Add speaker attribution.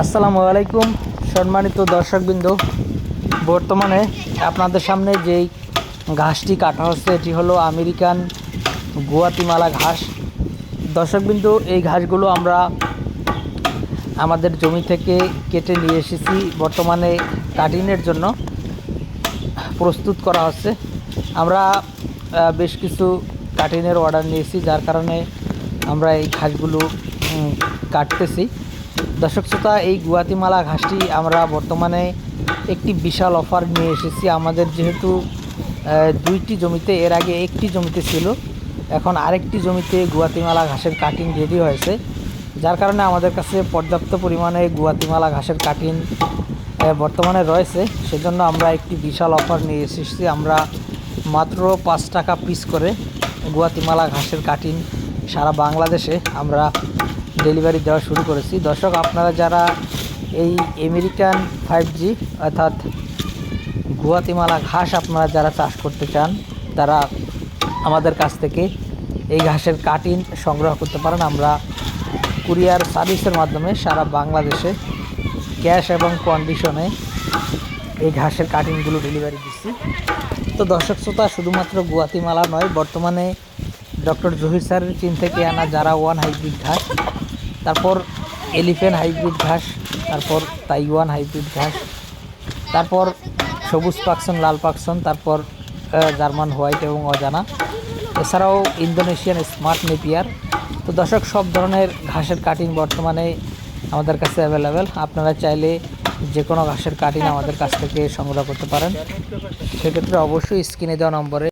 Speaker 1: আসসালামু আলাইকুম, সম্মানিত দর্শকবৃন্দ। বর্তমানে আপনাদের সামনে যেই ঘাসটি কাটা হচ্ছে, এটি হলো আমেরিকান গুয়াতিমালা ঘাস। দর্শকবৃন্দ, এই ঘাসগুলো আমরা আমাদের জমি থেকে কেটে নিয়ে এসেছি, বর্তমানে কাটিংয়ের জন্য প্রস্তুত করা হচ্ছে। আমরা বেশ কিছু কাটিংয়ের অর্ডার নিয়েছি, যার কারণে আমরা এই ঘাসগুলো কাটতেছি। দর্শক শ্রোতা, এই গুয়াতিমালা ঘাসটি আমরা বর্তমানে একটি বিশাল অফার নিয়ে এসেছি। আমাদের যেহেতু দুইটি জমিতে, এর আগে একটি জমিতে ছিল, এখন আরেকটি জমিতে গুয়াতিমালা ঘাসের কাটিং রেডি হয়েছে। যার কারণে আমাদের কাছে পর্যাপ্ত পরিমাণে গুয়াতিমালা ঘাসের কাটিং বর্তমানে রয়েছে। সেজন্য আমরা একটি বিশাল অফার নিয়ে এসেছি। আমরা মাত্র পাঁচ টাকা পিস করে গুয়াতিমালা ঘাসের কাটিং সারা বাংলাদেশে আমরা ডেলিভারি দেওয়া শুরু করেছি। দর্শক, আপনারা যারা এই আমেরিকান ফাইভ জি অর্থাৎ গুয়াতিমালা ঘাস আপনারা যারা চাষ করতে চান, তারা আমাদের কাছ থেকে এই ঘাসের কাটিং সংগ্রহ করতে পারেন। আমরা কুরিয়ার সার্ভিসের মাধ্যমে সারা বাংলাদেশে ক্যাশ এবং কন্ডিশনে এই ঘাসের কাটিংগুলো ডেলিভারি দিচ্ছি। তো দর্শক, শ্রোতা, শুধুমাত্র গুয়াতিমালা নয়, বর্তমানে ডক্টর জহির স্যারের চীন থেকে আনা যারা ওয়ান হাইব্রিড ঘাস তারপর এলিফেন্ট হাইব্রিড ঘাস, তারপর তাইওয়ান হাইব্রিড ঘাস, তারপর সবুজ পাকসন, লাল পাকসন, তারপর জার্মান হোয়াইট এবং অজানা। এছাড়াও ইন্দোনেশিয়ান স্মার্ট নেপিয়ার। তো দর্শক, সব ধরনের ঘাসের কাটিং বর্তমানে আমাদের কাছে অ্যাভেলেবেল আপনারা চাইলে যে কোনো ঘাসের কাটিং আমাদের কাছ থেকে সংগ্রহ করতে পারেন। সেক্ষেত্রে অবশ্যই স্ক্রিনে দেওয়া নম্বরে